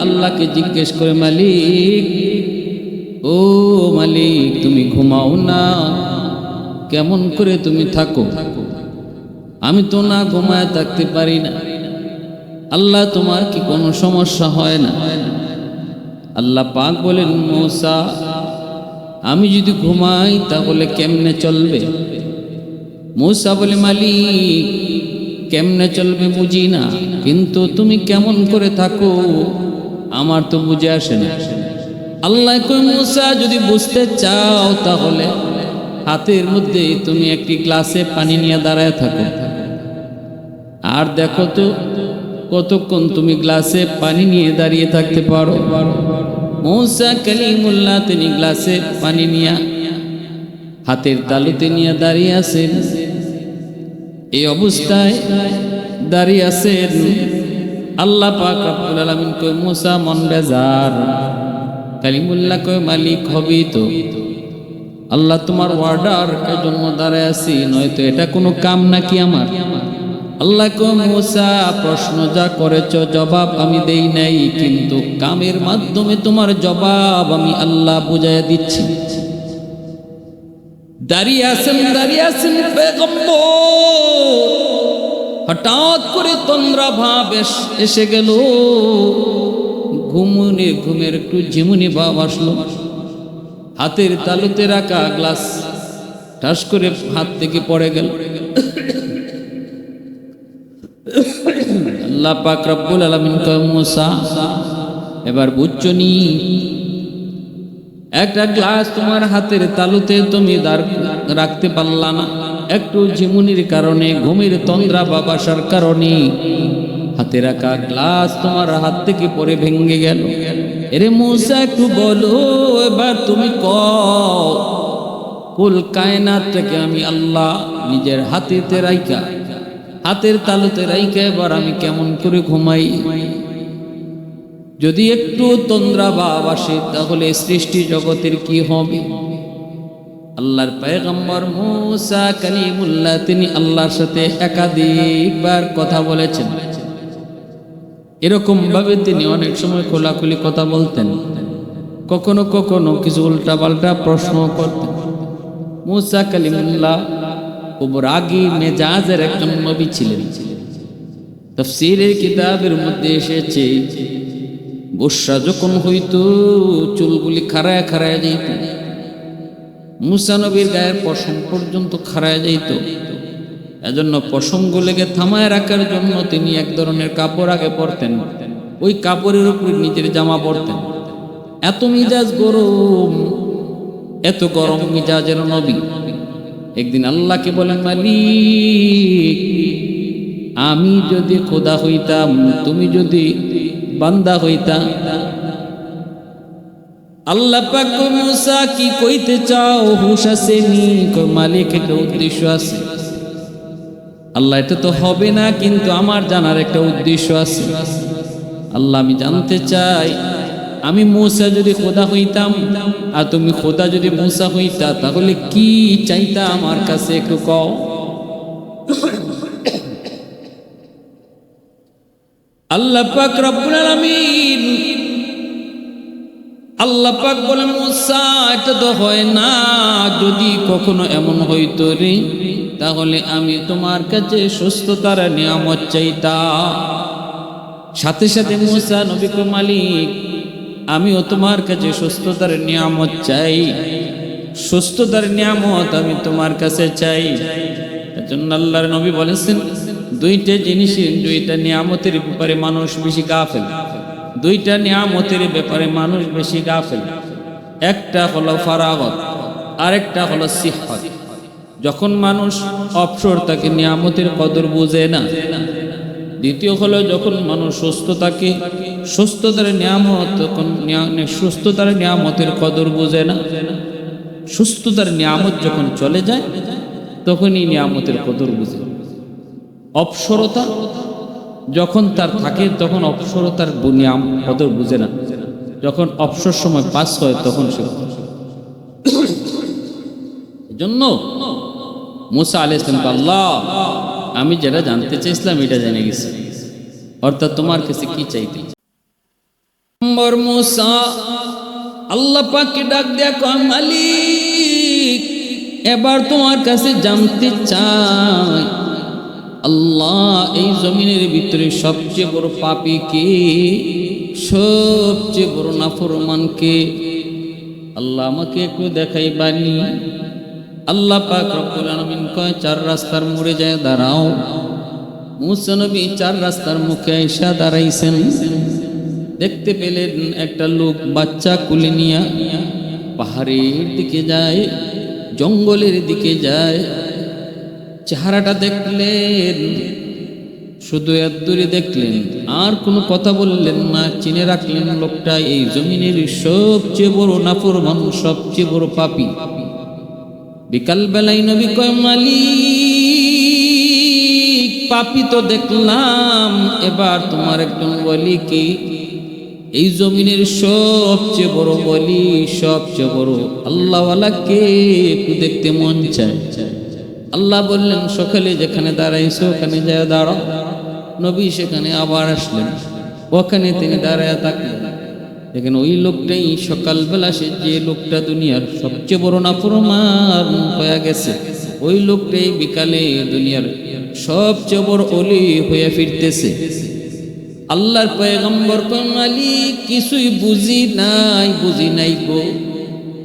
আল্লাহকে জিজ্ঞেস করে, মালিক, ও মালিক, তুমি ঘুমাও না? কেমন করে তুমি থাকো? আমি তো না ঘুমায় থাকতে পারি না। আল্লাহ তোমার কি কোনো সমস্যা হয় না? আল্লাহ পাক বলেন, মৌসা, আমি যদি ঘুমাই তাহলে কেমনে চলবে? মৌসা বলে, মালিক কেমনে চলবে বুঝি না, কিন্তু তুমি কেমন করে থাকো, আমার তো বুঝে আসে না। আল্লাহ মৌসা, যদি বুঝতে চাও তাহলে হাতের মধ্যে তুমি একটি গ্লাসে পানি নিয়ে দাঁড়ায় থাকো। আর দেখো তো কতক্ষণ তুমি গ্লাসে পানি নিয়ে দাঁড়িয়ে থাকতে পারো। মৌসা কালিমুল্লাহ, তিনি গ্লাসে পানি নিয়ে হাতের তালুতে নিয়ে দাঁড়িয়ে আছেন। এই অবস্থায় দাঁড়িয়ে আছেন আল্লাহ পাক রব্বুল আলামিন কই মুসা মন বেজার। কালিমুল্লাহ কই মালিক হবি তো। আল্লাহ, তোমার ওয়ার্ডার জন্য দাঁড়ায় আছি? নয়তো এটা কোনো কাম নাকি আমার? আল্লাহ কো মুসা, প্রশ্ন যা করেছ জবাব আমি দেই নাই, কিন্তু কামের মাধ্যমে তোমার জবাব আমি আল্লাহ বুঝাইয়া দিচ্ছি। দাঁড়িয়ে আছেন দাঁড়িয়ে আছেন পেগম্বর হঠাৎ করে তন্দ্রা ভাব এসে গেল। ঘুমুনি ঘুমের একটু ঝিমুনি ভাব আসলো। হাতের তালুতে রাখা গ্লাস ঠাস করে হাত থেকে পড়ে গেল। আল্লাহ পাক রব্বুল আলামিন কয়, মুসা, এবার বুঝছ নি? একটা গ্লাস তোমার হাতের তালুতে তুমি রাখতে পারলা না। একটু ঝিমুনির কারণে, ঘুমের তন্দ্রা বা বাসার কারণে। হাতে রাখা গ্লাস তোমার হাত থেকে পরে ভেঙে গেল। এরে মুসা, একটু বলো, এবার তুমি কও কুল কায়নাত থেকে আমি আল্লাহ নিজের হাতেতে রাইকা হাতের তালুতে রাইকা এবার আমি কেমন করে ঘুমাই? যদি একটু তন্দ্রা ভাব আসে, তাহলে সৃষ্টি জগতের কি হবে? আল্লাহর পয়গম্বর মুসা কালিমুল্লাহ, তিনি আল্লাহর সাথে একাধিকবার কথা বলেছেন। এরকম ভাবে তিনি অনেক সময় খোলাখুলি কথা বলতেন। কখনো কখনো কিছু উল্টাপাল্টা প্রশ্ন করতেন। মুসা কালিমুল্লাহ রাগী মেজাজের একজন নবী ছিলেন। তফসিরের কিতাবের মধ্যে এসেছে বর্ষা যখন হইত, চুলগুলি খাড়ায় খাড়ায় যাইত। মুসানবীর গায়ের পশম পর্যন্ত খাড়ায় যাইত। এজন্য পশমগুলোকে থামায় রাখার জন্য তিনি এক ধরনের কাপড় আগে পরতেন। ওই কাপড়ের উপরে নিজের জামা পরতেন। এত মিজাজ গরম, এত গরম মিজাজের নবী। একদিন আল্লাহকে বলেন, মালিক, আমি যদি খোদা হইতাম, তুমি যদি বান্দা হইতাম আল্লাহ পাক মুসা কি কইতে চাও? হুশ আছে নি মালিক একটা উদ্দেশ্য আছে। আল্লাহ, এটা তো হবে না, কিন্তু আমার জানার একটা উদ্দেশ্য আছে। আল্লাহ, আমি জানতে চাই, আমি মূসা যদি খোদা হইতাম, আর তুমি খোদা যদি মূসা হইতা, তাহলে কি চাইতা আমার কাছে একটু কও? আল্লাহ পাক রব্বুল আলামিন বলে, মুসা, এটা তো হয় না। যদি কখনো এমন হইতো রে, তাহলে আমি তোমার কাছে সুস্থতার নিয়ামত চাইতা সাথে সাথে মুসা নবী মালিক, আমিও তোমার কাছে সুস্থতার নিয়ামত চাই। সুস্থতার নিয়ামত আমি তোমার কাছে চাই। এজন্য আল্লাহর নবী বলেছেন দুইটা জিনিসের দুইটা নিয়ামতের ব্যাপারে মানুষ বেশি গাফেল। দুইটা নিয়ামতের ব্যাপারে মানুষ বেশি গাফেল। একটা হলো ফারাগত, আরেকটা হলো সিহত। যখন মানুষ অবসর তাকে নিয়ামতের কদর বুঝে না। দ্বিতীয় হলো যখন মানুষ সুস্থ থাকে, সুস্থতার নিয়ামত সুস্থতার নিয়ামতের কদর বুঝে না। সুস্থতার নিয়ামত যখন চলে যায়, তখনই নিয়ামতের কদর বুঝে। অপসরতা? যখন তার থাকে, তখন অপসরতার নিয়াম কদর বুঝে না। যখন অবসর সময় পাস হয়, তখন সে জন্য মুসা আলাইহিস সালাম আল্লাহ, আমি যেটা জানতে চাইছিলাম এটা জেনে গেছি। অর্থাৎ তোমার কাছে কি চাইতে? আল্লাহ পাককে ডাক কয়, মালিক, এবার তোমার কাছে জানতে চাই আল্লাহ এই জমিনের ভিতরে সবচেয়ে বড় পাপি কে? সবচেয়ে বড় নাফরমান কে? আল্লাহ আমাকে একটু দেখাই বানি আল্লাহ পাক রব্বুল আলামিন কয়, চার রাস্তার মোড়ে যায়, দাঁড়াও। মুসা নবী চার রাস্তার মুখে এসা দাঁড়াইছেন। দেখতে পেলেন একটা লোক বাচ্চা কুলে নিয়া পাহাড়ের দিকে যায়, জঙ্গলের দিকে যায়। চেহারাটা দেখলেন, শুধু এত দূরে দেখলেন, আর কোনো কথা বললেন না, চিনে রাখলেন লোকটা, এই জমিনের সবচেয়ে বড় নাফরমান, সবচেয়ে বড় পাপি। বিকাল বেলায় নবী কয়, মালিক, পাপি তো দেখলাম, এবার তোমার একজন বলি কি এই জমিনের সবচেয়ে বড় বলি, সবচেয়ে বড় আল্লাহওয়ালাকে একটু দেখতে মন চায়। আল্লাহ বললেন, সকালে যেখানে দাঁড়াইছো, ওখানে যায় দাঁড়াও। নবী সেখানে আবার আসলেন। ওখানে তিনি দাঁড়ায় থাকলেন। দেখেন, ওই লোকটাই সকালবেলা সে যে লোকটা দুনিয়ার সবচেয়ে বড় নাফরমান হয়ে গেছে, ওই লোকটাই বিকালে দুনিয়ার সবচেয়ে বড় অলি হয়ে ফিরতেছে। আল্লাহর পয়গম্বর কিছুই বুঝি নাই বুঝি নাই গো।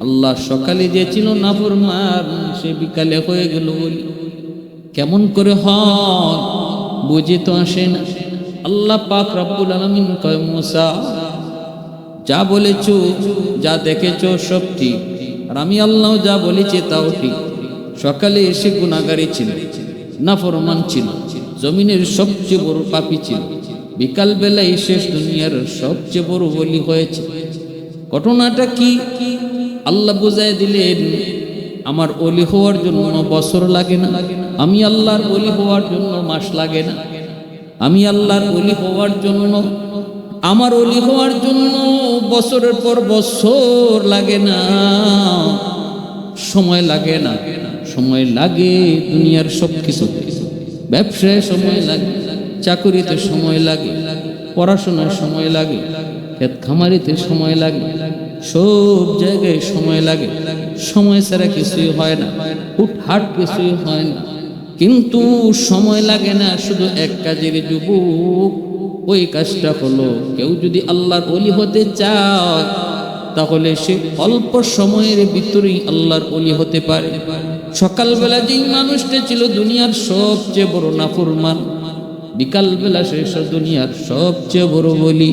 আল্লাহ সকালে যে ছিল না নাফরমান সে বিকালে হয়ে গেল। বলি কেমন করে হয়, বুঝে তো আসে না। আল্লাহ পাক রব্বুল আলমিন কয়, মুসা, যা বলেছ, যা দেখেছ সব ঠিক। আর আমি আল্লাহ যা বলেছি তাও ঠিক। সকালে এসে গুণাগারি ছিল নাফরমান ছিল। জমিনের সবচেয়ে বড় পাপি ছিল। বিকাল বেলায় শেষ দুনিয়ার সবচেয়ে বড় বলি হয়েছে। ঘটনাটা কি? আল্লাহ বুঝাই দিলেন, আমার অলি হওয়ার জন্য বছর লাগে না। আমি আল্লাহর অলি হওয়ার জন্য মাস লাগে না। আমি আল্লাহর অলি হওয়ার জন্য, আমার অলি হওয়ার জন্য বছরের পর বছর লাগে না। সময় লাগে না। সময় লাগে দুনিয়ার সব কিছু ব্যবসায় সময় লাগে, চাকুরিতে সময় লাগে পড়াশোনার সময় লাগে, ক্ষেত খামারিতে সময় লাগে সব জায়গায় সময় লাগে। সময় ছাড়া কিছুই হয় না। হুটহাট কিছুই হয় না। কিন্তু সময় লাগে না শুধু এক কাজের যুবক। ওই কাজটা হলো কেউ যদি আল্লাহর অলি হতে চায়, তাহলে সে অল্প সময়ের ভিতরেই আল্লাহর অলি হতে পারে। সকালবেলা যেই মানুষটা ছিল দুনিয়ার সবচেয়ে বড় নাফরমান, বিকালবেলা শেষ দুনিয়ার সবচেয়ে বড় বলি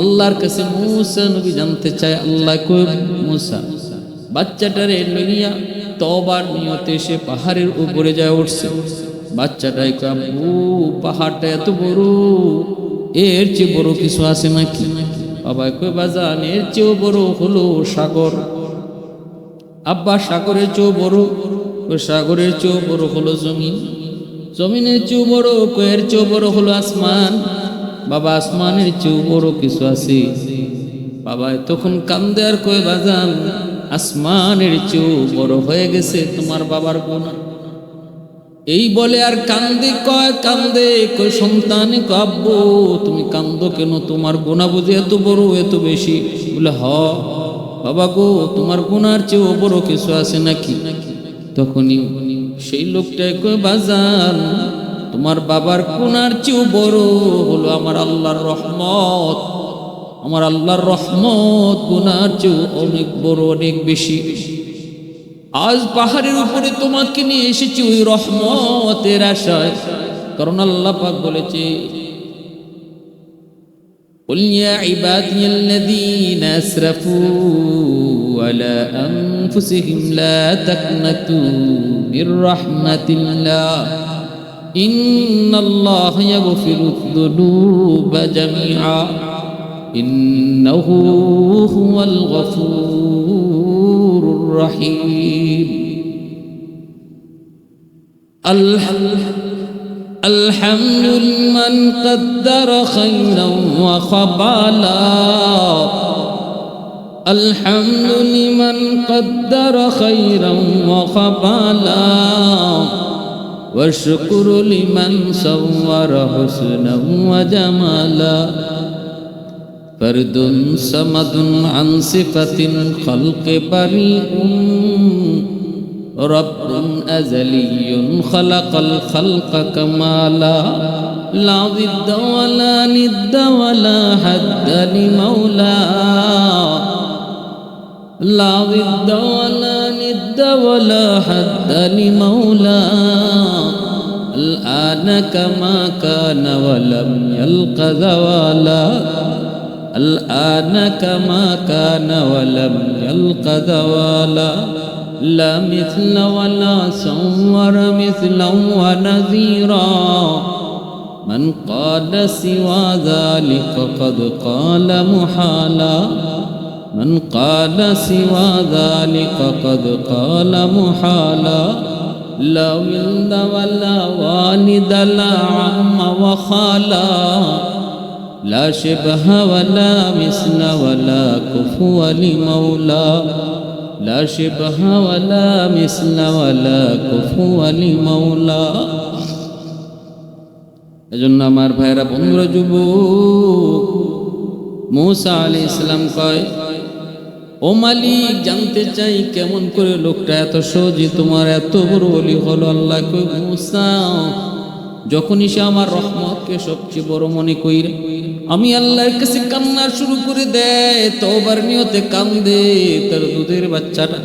আল্লাহর কাছে মুসা নবী জানতে চায়, আল্লাহ কই মুসা? বাচ্চাটারে লইয়া তবার নিয়তে সে পাহাড়ের উপরে যায় উঠছে। বাচ্চাটাই কাবু পাহাড়টা এত বড়, এর চেয়ে বড় কিছু আছে নাকি? বাবা কই বাজান, এর চেয়েও বড় হলো সাগর। আব্বা, সাগরের চেয়েও বড়? সাগরের চেয়েও বড় হলো জমিন। জমিনের চেয়েও বড়? কয়ের চেয়েও বড় হলো আসমান। বাবা আসমানের চেয়েও বড় কিছু আছে। বাবা তখন কান্দে আর কয়ে, বাজান, আসমানের চেয়েও বড় হয়ে গেছে তোমার বাবার গোনা এই বলে আর কান্দে, কয় কান্দে, কয়, সন্তান কাব্য তুমি কান্দো কেন? তোমার গোনা বুঝে এত বড়, এত বেশি? বলে, হ, বাবা গো, তোমার গোনার চেয়েও বড় কিছু আছে নাকি? তখনই সেই লোকটা কয়, বাজান তোমার বাবার কোনার চেয়েও বড় হলো আমার আল্লাহর রহমত আমার আল্লাহর রহমত গুনার চেয়েও অনেক বড় অনেক বেশি আজ পাহাড়ের উপরে তোমাকে নিয়ে এসেছি ওই রহমতের আশায় কারণ আল্লাহ পাক বলেছে قل يا عبادي الذين أسرفوا على أنفسهم لا تقنطوا من رحمة الله إن الله يغفر الذنوب جميعا إنه هو الغفور الرحيم الحمد لمن قدر خيرا وخبالا الحمد لمن قدر خيرا وخبالا والشكر لمن صور حسنا وجمالا فرد صمد عن صفة الخلق بريء رب أزلي خلق الخلق كمالا لا ضد ولا ند ولا حد لمولى لا ضد ولا ند ولا حد لمولى الآن كما كان ولم يلق زوالا الآن كما كان ولم يلق زوالا لا مثل ولا صور مثلا ونذيرا. من قال سوى ذلك قد قال محالا. من قال سوى ذلك قد قال محالا. لا ولد ولا والد لا عم وخالا لا شبه ولا مثل ولا كفو لمولى لا شبه ولا مثل ولا كفو لمولى এজন্য আমার ভাইরা বন্ধুরা যুবক মৌসা আলী ইসলাম কয় ও মালিক, জানতে চাই কেমন করে লোকটা এত সহজে তোমার এত বড় বলি হলো আল্লাহ কই যখনই সে আমার রহমতকে সবচেয়ে বড় মনে কইরে, আমি আল্লাহর কাছে কান্না শুরু করে দেয় তোবার নিয়তে কান্দে, তার দুধের বাচ্চাটা,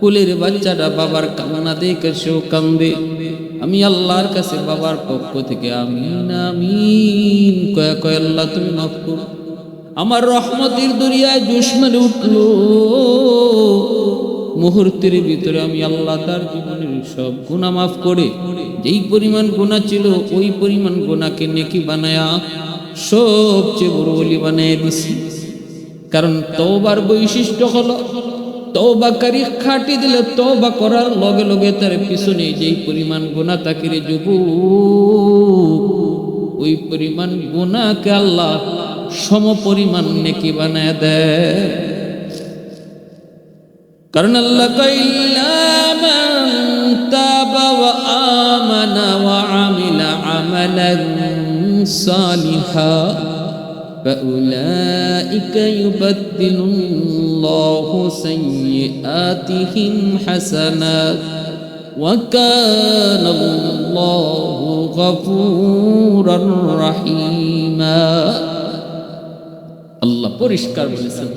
কুলের বাচ্চাটা বাবার কান্না দেখে সেও কান্দে। আমি আল্লাহর কাছে বাবার পক্ষ থেকে আমিন আমিন, কয়া কয় আল্লাহ তুমি মাফ করো। আমার রহমতের দরিয়ায় দুশ্মনে উঠল। মুহূর্তের ভিতরে আমি আল্লাহ তার জীবনের সব গুণা মাফ করে, যেই পরিমাণ গুণা ছিল ওই পরিমাণ গুণাকে নেকি বানায়া সবচেয়ে বড় বলি বানিয়ে দিছি। কারণ তওবার বৈশিষ্ট্য হলো, তওবাকারী খাটি দিলে তওবা করার লগে লগে তার পিছনে যেই পরিমাণ গুণা তাকে রে যুব ওই পরিমাণ গুণাকে আল্লাহ সম পরিমাণ নেকি বানায় দেয় কারণ আল্লাহ صالحا فأولئك يبدل الله سيئاتهم حسنات وكان الله غفورا رحيما আল্লাহ পরিষ্কার বলেছেন,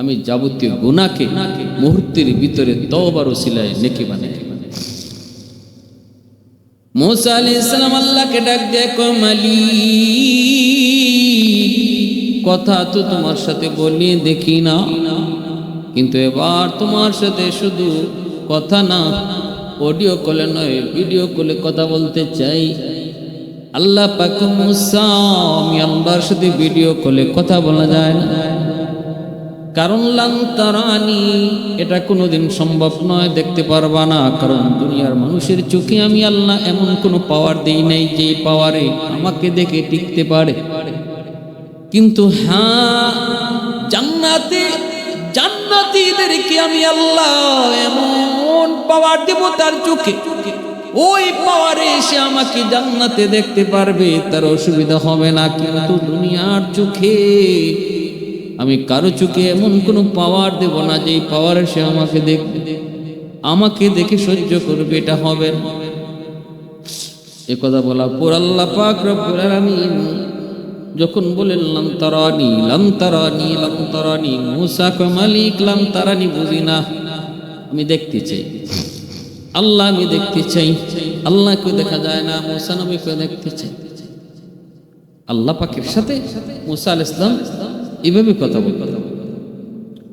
আমি যাবতীয় গুণাকে মুহূর্তের ভিতরে তওবার ওসিলায় নেকি বানাই। মুসা আলাইহিস সালাম আল্লাহকে ডাক দেয়, কমালি, কথা তো তোমার সাথে বলি দেখি না, কিন্তু এবার তোমার সাথে শুধু কথা না অডিও কলে নয় ভিডিও কলে কথা বলতে চাই। আল্লাহ পাক সাথে ভিডিও কলে কথা বলা যায় না। কারণ লান্তারানি এটা কোনোদিন সম্ভব নয়, দেখতে পারবা না। কারণ দুনিয়ার মানুষের চোখে আমি আল্লাহ এমন কোনো পাওয়ার দেই নাই যে পাওয়ারে আমাকে দেখে টিকতে পারে। কিন্তু হ্যাঁ জান্নাতে, জান্নাতীদেরকে আমি আল্লাহ এমন পাওয়ার দেব তার চোখে। ওই পাওয়ারে এসে আমাকে জান্নাতে দেখতে পারবে, তার অসুবিধা হবে না। কিন্তু দুনিয়ার চোখে আমি কারও চোখে এমন কোনো পাওয়ার দেব না যে পাওয়ারে সে আমাকে দেখবে আমাকে দেখে সহ্য করবে, এটা হবে না। এ কথা বলা পর আল্লাহ পাক রব্বুল আলামিন যখন বলেন, লাম তারানি লাম তারানি মুসা মালিক লাম তারানি, বুঝি না? আমি দেখতে চাই। আল্লাহ আমি দেখতে চাই। আল্লাহকে দেখা যায় না, মুসা নবীকে দেখতে চাই। আল্লাহ পাকের সাথে মুসা আল ইসলাম এভাবে কথা বল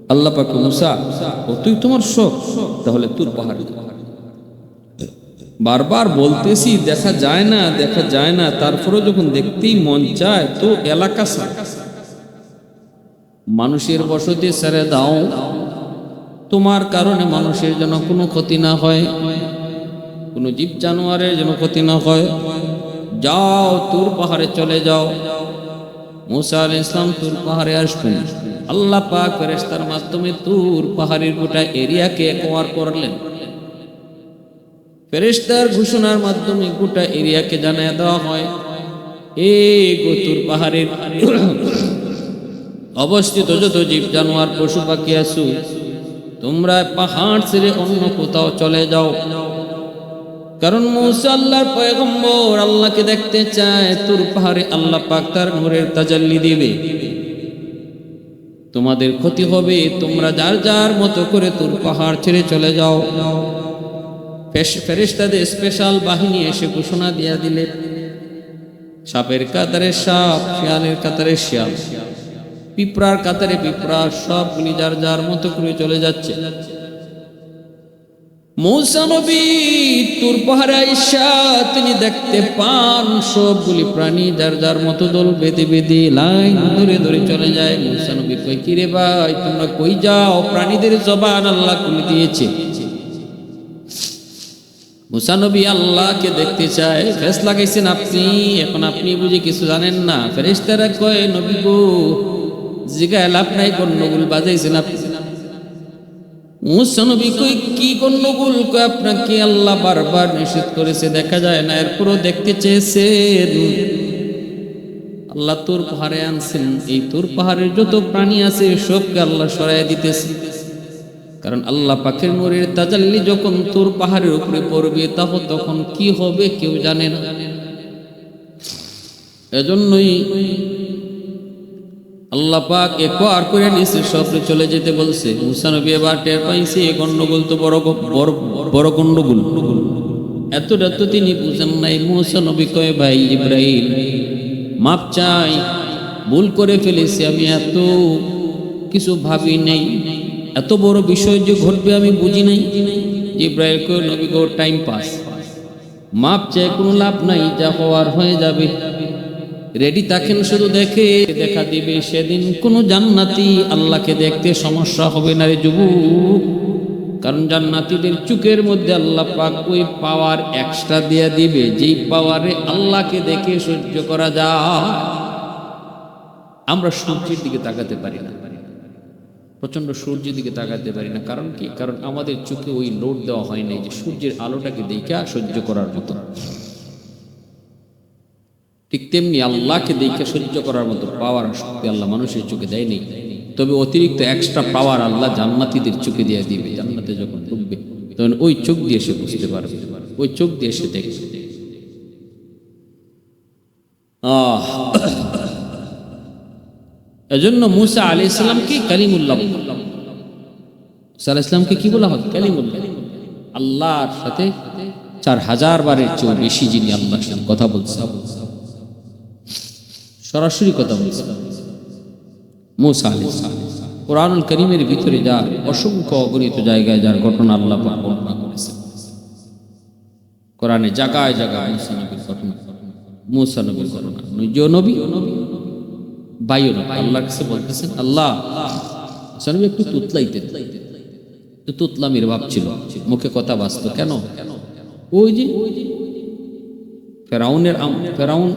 আল্লাহ পাক মুসা, ও, তুই তোমার শোক, তাহলে তোর পাহাড় বারবার বলতেছি, দেখা যায় না, দেখা যায় না। তারপরে যখন দেখতেই মন চায়, তো এলাকা। মানুষের বসতি ছেড়ে দাও। তোমার কারণে মানুষের যেন কোনো ক্ষতি না হয়, কোনো জীব জানোয়ারের যেন ক্ষতি না হয়। যাও, তুর পাহাড়ে চলে যাও। মুসা আল ইসলাম তুর পাহাড়ে আসবেন। আল্লাহ পাক ফেরেস্তার মাধ্যমে তুর পাহাড়ের গোটা এরিয়াকে একোয়ার করলেন। ফেরেশতার ঘোষণার মাধ্যমে গোটা এরিয়াকে জানিয়ে দেওয়া হয়, এ গতুর পাহাড়ের, অবস্থিত যত জীব জানোয়ার, পশু পাখি আসু তোমরা পাহাড় ছেড়ে অন্য কোথাও চলে যাও। কারণ মৌসা আল্লাহর পয়গম্বর আল্লাহকে দেখতে চায়, তোর পাহাড়ে আল্লাহ পাক তার নূরের তাজাল্লি দিবে। তোমাদের ক্ষতি হবে, তোমরা যার যার মতো করে তোর পাহাড় ছেড়ে চলে যাও। ফেরেশতাদের স্পেশাল বাহিনী এসে ঘোষণা দিয়া দিলে। সাপের কাতারে সাপ, শিয়ালের কাতারে শিয়াল শিয়াল। পিঁপড়ার কাতারে পিঁপড়া সবগুলি যার যার মতো করে চলে যাচ্ছে। মৌসা নবী তুর পাহাড়ে আইসা তিনি দেখতে পান সবগুলি প্রাণী যার যার মতো দল বেঁধে বেঁধে লাইন ধরে ধরে চলে যায়। মৌসা নবী কই কিরে ভাই, তোমরা কই যাও? প্রাণীদের জবান আল্লাহ খুলে দিয়েছে। মুসানবী আল্লাহকে দেখতে চায়, ফেস লাগাইছেন, আপনি, এখন আপনি বুঝে কিছু জানেন না? ফেরেশতারা কয়, নবী জিগায় লাভ নাই গন্ডগোল বাজাইছেন আপনি মুসানবী কই, কি আপনাকে আল্লাহ বারবার করেছে, দেখা যায় না দেখতে আল্লাহ তোর পাহাড়ে আনছেন, এই তোর পাহাড়ের যত প্রাণী আছে কারণ আল্লাহ পাখের নূরের তাজাল্লি যখন তোর পাহাড়ের উপরে পড়বে, তাহ তখন কি হবে, কেউ জানে না। এজন্যই আল্লাহ পাক একবার করে নিচে সবরে চলে যেতে বলছে। মুসা নবী এবার টের পাইছে এ গন্ডগোল তো বড় বড় গন্ডগোল এতটা তো তিনি বুঝেন নাই, মুসা নবী কয়, ভাই ইব্রাহিম মাপ চাই, ভুল করে ফেলেছি আমি এত, কিছু ভাবি নাই। এত বড় বিষয় যে ঘটবে আমি বুঝি নাই। ইব্রাহিম কয়, নবী গো টাইম পাস মাপ চাই, কোনো লাভ নাই, যা হওয়ার হয়ে যাবে। রেডি থাকেন শুধু দেখে, দেখা দিবে সেদিন। কোনো জান্নাতি আল্লাহকে দেখতে সমস্যা হবে না রে যুবক। কারণ জান্নাতিদের চুকের মধ্যে আল্লাহ পাক ওই পাওয়ার এক্সট্রা দিয়ে দিবে। যেই পাওয়ারে আল্লাহকে দেখে সহ্য করা যায়। আমরা সূর্যের দিকে তাকাতে পারি না। প্রচণ্ড সূর্যের দিকে তাকাতে পারি না। কারণ কি? কারণ আমাদের চোখে ওই লোড দেওয়া হয় নাই যে সূর্যের আলোটাকে দেখা সহ্য করার মতো। ঠিক তেমনি আল্লাহকে দেখে সহ্য করার মতো পাওয়ার শক্তি আল্লাহ মানুষের চোখে দেয়নি। তবে অতিরিক্ত এক্সট্রা পাওয়ার আল্লাহ জান্নাতিদের চোখে দিয়ে দিবে, জান্নাতে যখন ঢুকবে, তখন ওই চোখ দিয়ে সে বুঝতে পারবে, ওই চোখ দিয়ে সে দেখবে। এজন্য মুসা আলি ইসলামকে কালিমুল্লাহ মুসা আলি ইসলামকে কি বলা হয়? কালিমুল্লাহ। আল্লাহর সাথে চার হাজার বারের চেয়েও বেশি যিনি আল্লাহর সাথে কথা বলছে সরাসরি কথা বলছে। কোরআনুল করিমের ভিতরে যা অসংখ্য অগণিত জায়গায় যার ঘটনা আল্লাহ বর্ণনা কোরআনে মুসা নবীর ঘটনা নবীর ঘটনা নবী বায়ু নবী আল্লাহর কাছে বলতেছেন, আল্লাহ মুসা নবী একটু তুতলাইতেন। তুতলামির ভাব ছিল, মুখে কথা বাঁচত কেন? ওই যে ফেরাউনের ফেরাউন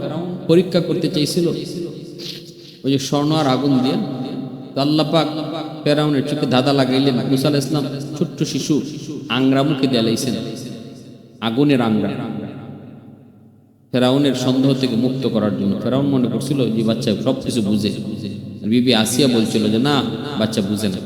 পরীক্ষা করতে চাইছিল। ওই যে স্বর্ণ আর আগুন দিয়ে তো আল্লাহ পাক ফেরাউনের চোখে দাদা লাগাইলেন। মুসা আলাইহিস ইসলাম ছোট্ট শিশু আংরা মুখে দেলাইছেন আগুনের আংরা। ফেরাউনের সন্দেহ থেকে মুক্ত করার জন্য। ফেরাউন মনে করছিল যে বাচ্চা সব কিছু বুঝে বিবি আসিয়া বলছিল যে, না, বাচ্চা বুঝে না।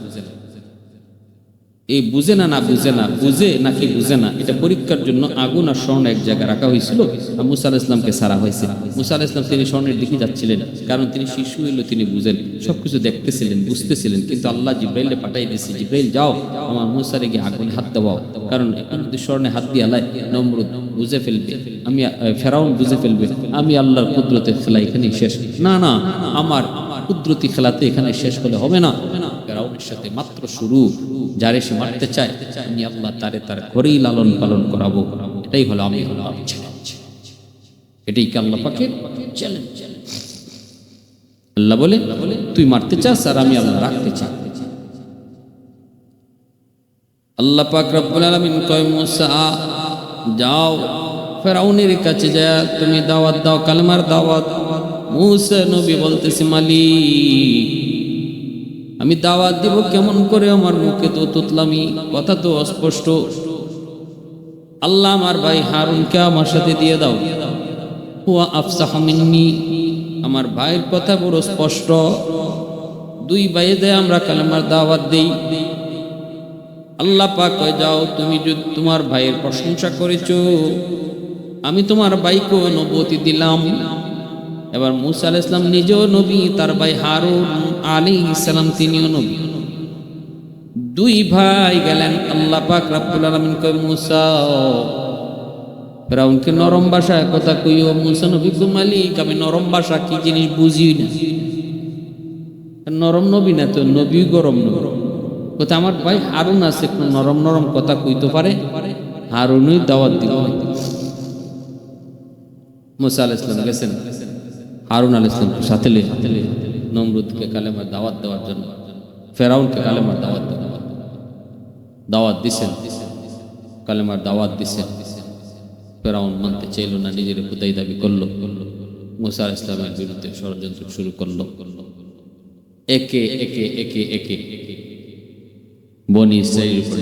এই বুঝে না না বুঝে না, বুঝে নাকি বুঝে না, এটা পরীক্ষার জন্য আগুন আর স্বর্ণ এক জায়গায় রাখা হয়েছিল আর মুসা আলাহ ইসলামকে সারা হয়েছে। মুসা আলাহ ইসলাম তিনি স্বর্ণের দিকে যাচ্ছিলেন, কারণ তিনি শিশু হইল, তিনি বুঝেন, সবকিছু দেখতেছিলেন, বুঝতেছিলেন, কিন্তু আল্লাহ জিব্রাইলে পাঠাই দিয়েছে, জিব্রাইল, যাও, আমার মুসারে গিয়ে আগুনে হাত দেওয়াও কারণ এখন যদি স্বর্ণে হাত দিয়ে আলাই নমরুদ বুঝে ফেলবে, আমি ফেরাউন বুঝে ফেলবে, আমি আল্লাহর কুদরতের খেলা এখানেই শেষ। না না, আমার কুদরতি খেলাতে এখানে শেষ হলে হবে না। ফেরাউনের সাথে মাত্র শুরু, যারে সে মারতে চায়, আমি আল্লাহ তারে তার ঘরেই লালন পালন করাবো। এটাই হলো আমি হলো এটাই কি আল্লাহ চ্যালেঞ্জ আল্লাহ বলে, তুই মারতে চাস আর আমি আল্লাহ রাখতে চাই। আল্লাহ পাক রব্বুল আলামিন মুসা, যাও, ফেরাউনের কাছে যা তুমি দাওয়াত দাও, কালমার দাওয়াত। মুসা নবী বলতেছে, মালিক আমি দাওয়াত দিব কেমন করে আমার মুখে তো তুতলামি, কথা তো অস্পষ্ট। আল্লাহ আমার ভাই হারুনকে আমার সাথে দিয়ে দাও। হুয়া আমার ভাইয়ের কথা বড় স্পষ্ট। দুই ভাইয়ে দেয় আমরা কালেমার দাওয়াত দেই। আল্লাহ পাক কয়, যাও, তুমি যদি তোমার ভাইয়ের প্রশংসা করেছ, আমি তোমার ভাইকে নবতি দিলাম। এবার মুসা আলাইহিস সালাম নিজেও নবী, তার ভাই হারুন আলী ইসলাম তিনিও নবী। দুই ভাই গেলেন, আল্লাহ পাক রাব্বুল আলামিন কয়, মুসা, ফেরাউনকে নরম ভাষায় কথা কইও, মুসা নবী কো মালিক, আমি নরম ভাষা কি জিনিস বুঝি না? নরম নবী না তো নবী গরম নবী। কোথা আমার ভাই হারুন আছে, একটু নরম নরম কথা কইতে পারে? হারুনই দাওয়াত দিব মুসা আলাহ ইসলাম গেছেন? হারুন আল ইসলাম সাথে লিয়ে নমরুদকে কালেমার দাওয়াত দেওয়ার জন্য, ফেরাউনকে কালেমার দাওয়াত দাওয়াত দিছেন, কালেমার দাওয়াত দিছেন। ফেরাউন মানতে চাইল না, নিজের খুদাই দাবি করল। মুসা ইসলামের বিরুদ্ধে ষড়যন্ত্র শুরু করল। একে একে একে একে, বনি ইসরায়েলের উপর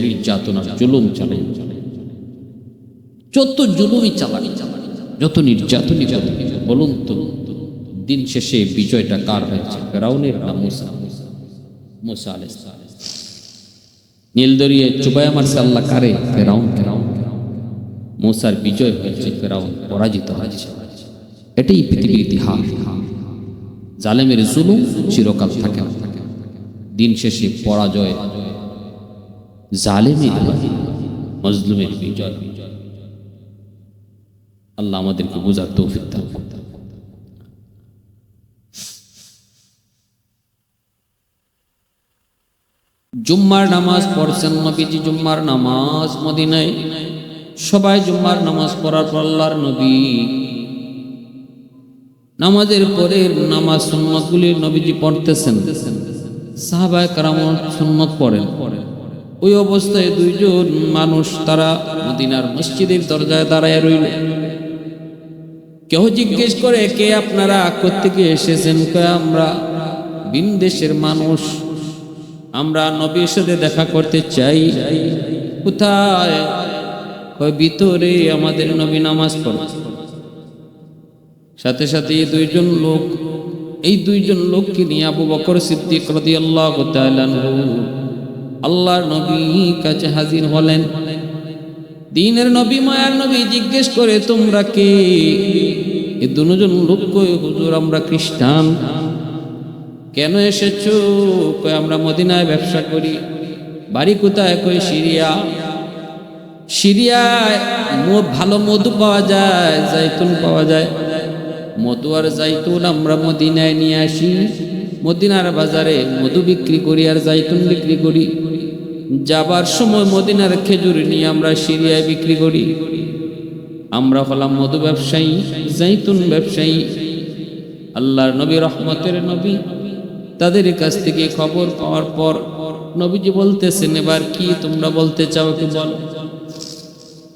জুলুম চালাই যত জুলুমই চালানি যত নির্যাতনই চালানি বলুন তো দিন শেষে বিজয়টা কার হয়েছে? ফেরাউনের না মুসা? মুসা আলাইহিস সালাম। নীল দরিয়ে চুবাই মারছে আল্লাহ, কারে? ফেরাউন ফেরাউন। মুসার বিজয় হয়েছে, ফেরাউন পরাজিত হয়েছে। এটাই পৃথিবীর ইতিহাস। জালেমের জুলুম চিরকাল থাকে। দিন শেষে পরাজয়। জালেমের মজলুমের বিজয়। আল্লাহ আমাদেরকে বোঝার তৌফিক দান করুন। জুম্মার নামাজ পড়ছেন নবীজি, জুম্মার নামাজ মদিনায়। সবাই জুম্মার নামাজ পড়ার পর নবী। নামাজের পরে নামাজ সুন্নতগুলি নবীজি পড়তেছেন। সাহাবায় কারামত সুন্নত পড়েন। ওই অবস্থায় দুইজন মানুষ তারা মদিনার মসজিদের দরজায় দাঁড়ায় রইল। কেউ জিজ্ঞেস করে, কে আপনারা? কোথেকে এসেছেন? কয়, আমরা বিন দেশের মানুষ। আমরা নবীর সাথে দেখা করতে চাই। কোথায়? ভিতরে আমাদের নবী নামাজ পড়ে। সাথে সাথে এই দুইজন লোক, এই দুইজন লোককে নিয়ে আবু বকর সিদ্দিক তাআলা আনহু আল্লাহর নবী কাছে হাজির হলেন। দিনের নবী, মায়ার নবী জিজ্ঞেস করে, তোমরা কে? এই দুজন লোক হুজুর, আমরা খ্রিস্টান। কেন এসেছ? কই আমরা মদিনায় ব্যবসা করি। বাড়ি কোথায়? কই সিরিয়া। সিরিয়ায় ভালো মধু পাওয়া যায়, জাইতুন পাওয়া যায়। মধু আর জাইতুন আমরা মদিনায় নিয়ে আসি। মদিনার বাজারে মধু বিক্রি করি আর জাইতুন বিক্রি করি। যাবার সময় মদিনার খেজুর নিয়ে আমরা সিরিয়ায় বিক্রি করি। আমরা হলাম মধু ব্যবসায়ী, জাইতুন ব্যবসায়ী। আল্লাহর নবী, রহমতের নবী। তাদের কাছ থেকে খবর পাওয়ার পর নবীজি বলতেছেন, এবার কি তোমরা বলতে চাও কি বল?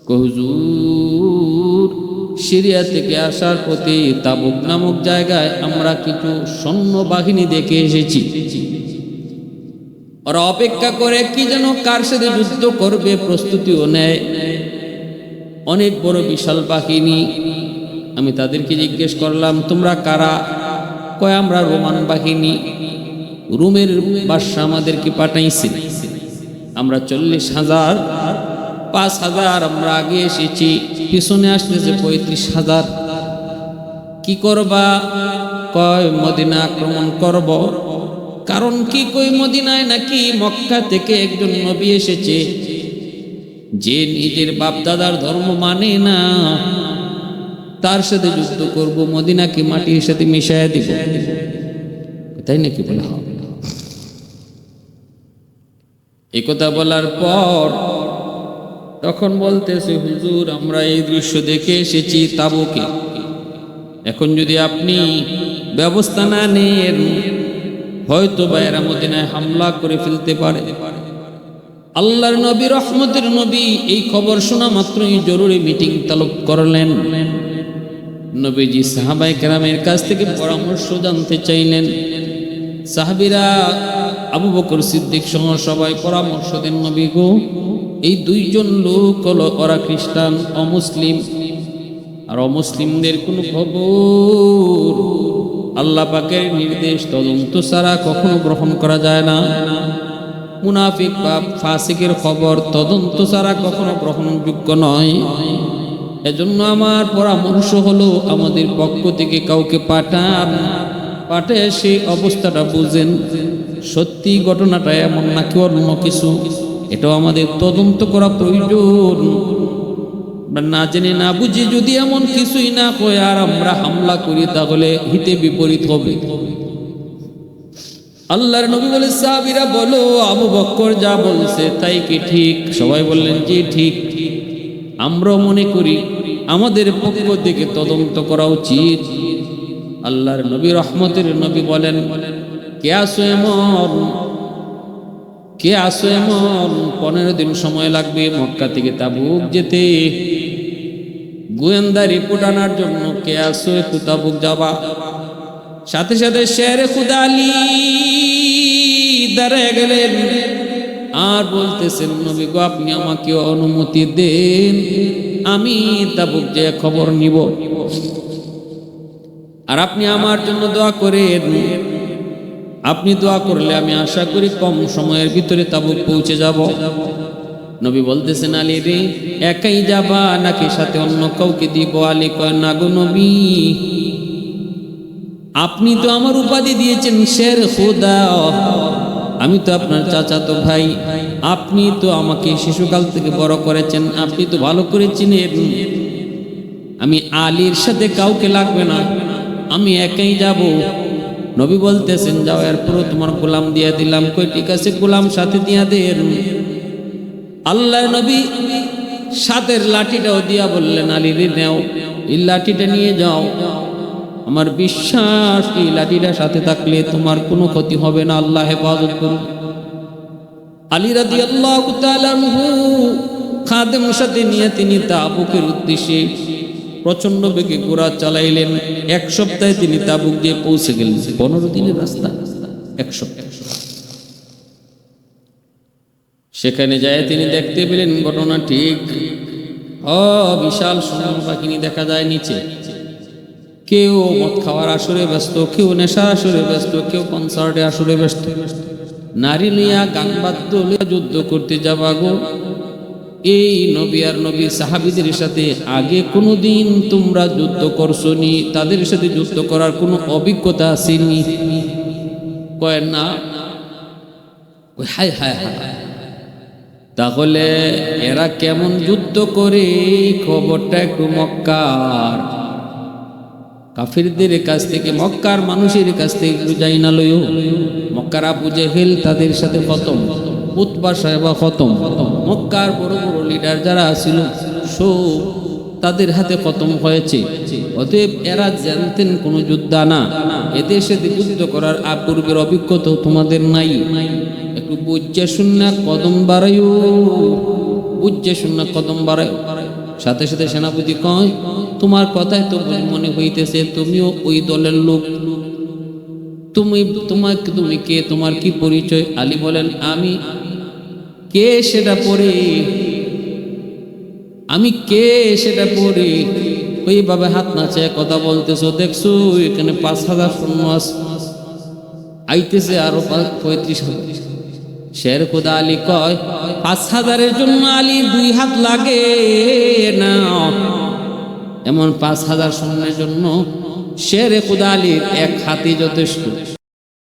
হুজুর, সিরিয়া থেকে আসার পথে তাবুক নামক জায়গায় আমরা কিছু সৈন্য বাহিনী দেখে এসেছি। ওরা অপেক্ষা করে কি যেন কার সাথে যুদ্ধ করবে প্রস্তুতিও নেয়। অনেক বড় বিশাল বাহিনী। আমি তাদেরকে জিজ্ঞেস করলাম, তোমরা কারা? কয়, আমরা রোমান বাহিনী। রুমের বাদশা আমাদেরকে পাঠাইছে। আমরা চল্লিশ হাজার, পাঁচ হাজার, আমরা আগে এসেছি, পিছনে আসতেছে পঁয়ত্রিশ হাজার। কি করবা? কয়, মদিনা আক্রমণ করব। কারণ কি কই মদিনায় নাকি মক্কা থেকে একজন নবী এসেছে। যে নিজের বাপ দাদার ধর্ম মানে না। তার সাথে যুদ্ধ করব, মদিনাকে মাটির সাথে মিশাইয়া দিব। তাই নাকি বলা হবে এই কথা বলার পর তখন বলতেছে, হুজুর, আমরা এই দৃশ্য দেখে এসেছি তাবুকে। এখন যদি আপনি ব্যবস্থা না নেন হয়তো বা এরা মদিনায় হামলা করে ফেলতে পারে। আল্লাহর নবী, রহমতের নবী এই খবর শোনা মাত্রই জরুরি মিটিং তলব করলেন। নবীজি সাহাবাই কেরামের কাছ থেকে পরামর্শ জানতে চাইলেন। সাহাবিরা আবু বকর সিদ্দিক সহ সবাই পরামর্শ দেন নবী গো, এই দুইজন লোক হলো ওরা খ্রিস্টান, অমুসলিম। আর অমুসলিমদের কোনো খবর? আল্লাহ পাকের নির্দেশ তদন্ত ছাড়া কখনো গ্রহণ করা যায় না। মুনাফিক বা ফাসিকের খবর তদন্ত ছাড়া কখনো গ্রহণযোগ্য নয়। এজন্য আমার পরামর্শ হলো, আমাদের পক্ষ থেকে কাউকে পাঠান। পাঠে সেই অবস্থাটা বুঝেন। সত্যি ঘটনাটা এমন নাকি অন্য কিছু? এটাও আমাদের তদন্ত করা প্রয়োজন। না জেনে না বুঝে যদি এমন কিছুই না হয় আর আমরা হামলা করি, তাহলে হিতে বিপরীত হবে। আল্লাহর নবী বলে, সাহাবীরা বলো, আবু বক্কর যা বলছে তাই কি ঠিক? সবাই বললেন যে ঠিক। আমরাও মনে করি, আমাদের পক্ষ থেকে তদন্ত করা উচিত। আল্লাহর নবী রহমতের নবী বলেন কে আসো এমন কে আসো এমন পনেরো দিন সময় লাগবে মক্কা থেকে তাবুক যেতে। গোয়েন্দা রিপোর্ট আনার জন্য কে আসো একটু তাবুক যাবা। সাথে সাথে শের খুদালি দাঁড়ায় গেলেন। আর বলতেছেন, নবী গো, আপনি আমাকে অনুমতি দেন। আমি তাবুক যে খবর নিব। আর আপনি আমার জন্য দোয়া করেন। আপনি দোয়া করলে আমি আশা করি কম সময়ের ভিতরে তাবুক পৌঁছে যাব। নবী বলতেছেন, আলী রে, একাই যাবা নাকি সাথে অন্য কাউকে দিব? আলী কয়, না গো নবী। আপনি তো আমার উপাধি দিয়েছেন, শের খোদা। আমি তো আপনার চাচাতো ভাই। আপনি তো আমাকে শিশুকাল থেকে বড় করেছেন। আপনি তো ভালো করে চিনেন। আমি আলীর সাথে কাউকে লাগবে না। আমি একাই যাব। নবী বলতেছেন, যাও, এরপরও তোমার গোলাম দিয়া দিলাম। কই, ঠিক আছে, গোলাম সাথে দিয়া দেন। আল্লাহ নবী সাথের লাঠিটাও দিয়া বললেন আলীর নেও, এই লাঠিটা নিয়ে যাও। আমার বিশ্বাস, এই লাঠিটা সাথে থাকলে তোমার কোনো ক্ষতি হবে না, আল্লাহ হেফাজত করুন। আলী রাদি আল্লাহ খাদেম সাথে নিয়ে তিনি তাবুকের উদ্দেশ্যে প্রচণ্ড বেগে ঘোড়া চালাইলেন। এক সপ্তাহে তিনি তাবুক দিয়ে পৌঁছে গেলেন। পনেরো দিনের রাস্তা, এক সপ্তাহ। সেখানে যায় তিনি দেখতে পেলেন ঘটনা ঠিক ও বিশাল সোনার বাহিনী দেখা যায় নিচে। কেউ মদ খাওয়ার আসরে ব্যস্ত, কেউ নেশার আসরে ব্যস্ত, কেউ কনসার্টে আসরে ব্যস্ত। নারী লিয়া গান বাদ্য যুদ্ধ করতে যাবা গো। এই নবী আর নবী সাহাবিদের সাথে আগে কোনোদিন তোমরা যুদ্ধ করছ নি তাদের সাথে যুদ্ধ করার কোনো অভিজ্ঞতা আসেনি? কয় না। হায় হায় হায় তাহলে এরা কেমন যুদ্ধ করে? খবরটা একটু মক্কার। কাফিরদের কাছ থেকে, মক্কার মানুষের কাছ থেকে একটু যাই না লইও। মক্কার আবু জেহেল তাদের সাথে খতম। উৎবা সাহেবা খতম। মক্কার বড় বড় লিডার যারা ছিল সো তাদের হাতে খতম হয়েছে। অতএব এরা জানতেন কোনো যোদ্ধা না। এদের সাথে যুদ্ধ করার পূর্বের অভিজ্ঞতা তোমাদের নাই। একটু বুঝে শূন্য কদম বাড়াইও। বুঝে শূন্য কদম বাড়াইও। সাথে সাথে সেনাপতি কয়, তোমার কথাই তো মনে হইতেছে, তুমিও ওই দলের লোক। তুমি, তোমাকে, তুমি কে, তোমার কি পরিচয়? আলী বলেন, আমি কে সেটা পড়ে? আমি কে সেটা পড়ে? ওইভাবে হাত নাচে কথা বলতেছো, দেখছ? এখানে পাঁচ হাজার আছে। আইতেছে আরও পঁয়ত্রিশ হাজার। শের খুদা আলী কয়, পাঁচ হাজারের জন্য আলী দুই হাত লাগে না এমন পাঁচ হাজার সৈন্যের জন্য শের খুদা আলীর এক হাতি যথেষ্ট।